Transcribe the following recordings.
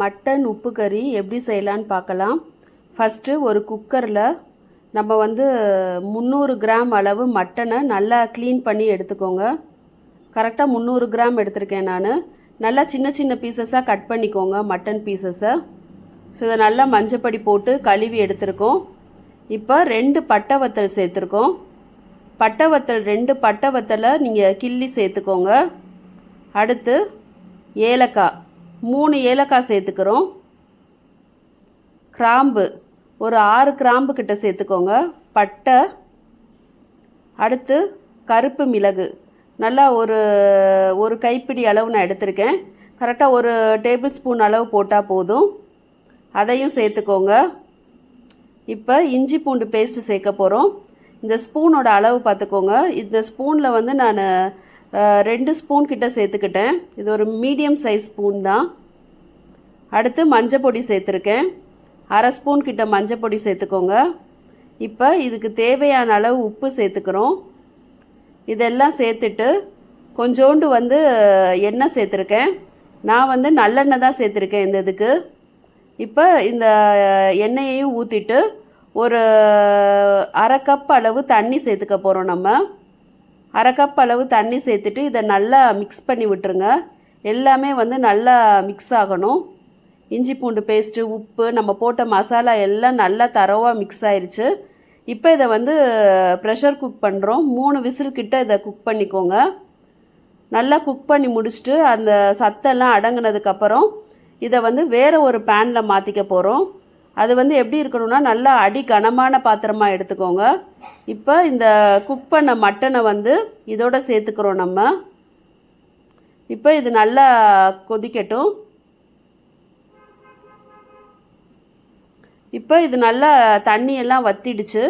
Mutton உப்பு கறி எப்படி செய்யலான்னு பார்க்கலாம். ஃபஸ்ட்டு ஒரு குக்கரில் நம்ம வந்து முந்நூறு கிராம் அளவு மட்டனை நல்லா க்ளீன் பண்ணி எடுத்துக்கோங்க. கரெக்டாக முந்நூறு கிராம் எடுத்திருக்கேன் நான். நல்லா சின்ன சின்ன பீசஸாக கட் பண்ணிக்கோங்க மட்டன் பீசஸை ஸோ இதை நல்லா மஞ்சப்படி போட்டு கழுவி எடுத்திருக்கோம். இப்போ ரெண்டு பட்டை வத்தல் சேர்த்துருக்கோம். பட்டை வத்தல் ரெண்டு பட்டை வத்தலை நீங்கள் கிள்ளி சேர்த்துக்கோங்க. அடுத்து ஏலக்காய். மூணு ஏலக்காய் சேர்த்துக்கிறோம். கிராம்பு ஒரு ஆறு கிராம்பு கிட்ட சேர்த்துக்கோங்க. பட்டை அடுத்து கருப்பு மிளகு. நல்லா ஒரு ஒரு கைப்பிடி அளவு நான் எடுத்திருக்கேன். கரெக்டாக ஒரு டேபிள் ஸ்பூன் அளவு போட்டால் போதும். அதையும் சேர்த்துக்கோங்க. இப்போ இஞ்சி பூண்டு பேஸ்ட்டு சேர்க்க போகிறோம் இந்த ஸ்பூனோட அளவு பார்த்துக்கோங்க. இந்த ஸ்பூனில் வந்து நான் ரெண்டு ஸ்பூன் கிட்ட சேர்த்துக்கிட்டேன். இது ஒரு மீடியம் சைஸ் ஸ்பூன் தான். அடுத்து மஞ்சள் பொடி சேர்த்துருக்கேன். அரை ஸ்பூன் கிட்ட மஞ்சள் பொடி சேர்த்துக்கோங்க. இப்போ இதுக்கு தேவையான அளவு உப்பு சேர்த்துக்கிறோம். இதெல்லாம் சேர்த்துட்டு கொஞ்சோண்டு வந்து எண்ணெய் சேர்த்துருக்கேன். நான் வந்து நல்லெண்ணெய் தான் சேர்த்துருக்கேன் இந்த இதுக்கு. இப்போ இந்த எண்ணெயையும் ஊற்றிட்டு ஒரு அரை கப் அளவு தண்ணி சேர்த்துக்க போகிறோம் நம்ம. அரை கப் அளவு தண்ணி சேர்த்துட்டு இதை நல்லா மிக்ஸ் பண்ணி விட்டுருங்க. எல்லாமே வந்து நல்லா மிக்ஸ் ஆகணும். இஞ்சி பூண்டு பேஸ்ட்டு உப்பு நம்ம போட்ட மசாலா எல்லாம் நல்லா தரவாக மிக்ஸ் ஆயிடுச்சு இப்போ இதை வந்து ப்ரெஷர் குக் பண்ணுறோம் மூணு விசில் கிட்ட இதை குக் பண்ணிக்கோங்க. நல்லா குக் பண்ணி முடிச்சுட்டு அந்த சத்தெல்லாம் அடங்குனதுக்கப்புறம் இதை வந்து வேறு ஒரு பேனில் மாற்றிக்க போகிறோம் அது வந்து எப்படி இருக்கணும்னா நல்லா அடி கனமான பாத்திரமாக எடுத்துக்கோங்க. இப்போ இந்த குக் பண்ண மட்டனை வந்து இதோட சேர்த்துக்கிறோம் நம்ம. இப்போ இது நல்லா கொதிக்கட்டும். இப்போ இது நல்லா தண்ணியெல்லாம் வத்திடுச்சு.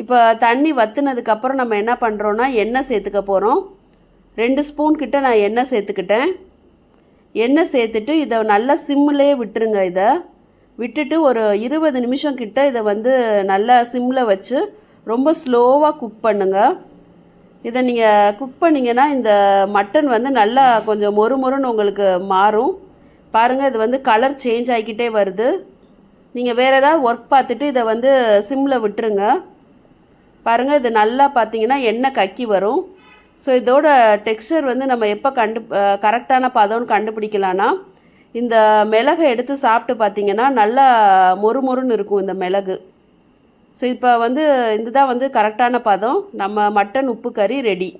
இப்போ தண்ணி வத்துனதுக்கப்புறம் நம்ம என்ன பண்ணுறோன்னா எண்ணெய் சேர்த்துக்க போகிறோம் ரெண்டு ஸ்பூன் கிட்ட நான் எண்ணெய் சேர்த்துக்கிட்டேன். எண்ணெய் சேர்த்துட்டு இதை நல்லா சிம்மிலே விட்டுருங்க இதை. விட்டுட்டு ஒரு இருபது நிமிஷம் கிட்ட இதை வந்து நல்லா சிம்மில் வச்சு ரொம்ப ஸ்லோவாக குக் பண்ணுங்கள் இதை நீங்கள் குக் பண்ணிங்கன்னா இந்த மட்டன் வந்து நல்லா கொஞ்சம் மொறு மொறுன்னு உங்களுக்கு மாறும். பாருங்கள் இது வந்து கலர் சேஞ்ச் ஆகிக்கிட்டே வருது. நீங்கள் வேறு ஏதாவது ஒர்க் பார்த்துட்டு இதை வந்து சிம்மில் விட்டுருங்க. பாருங்கள் இது நல்லா பார்த்தீங்கன்னா எண்ணெய் கக்கி வரும். ஸோ இதோட டெக்ஸ்சர் வந்து நம்ம எப்போ கண்டு கரெக்டான பதம்னு கண்டுபிடிக்கலான்னா இந்த மிளகை எடுத்து சாப்பிட்டு பார்த்தீங்கன்னா நல்லா மொறு மொறுன்னு இருக்கும் இந்த மிளகு. ஸோ இப்போ வந்து இதுதான் வந்து கரெக்டான பதம். நம்ம மட்டன் உப்பு கறி ரெடி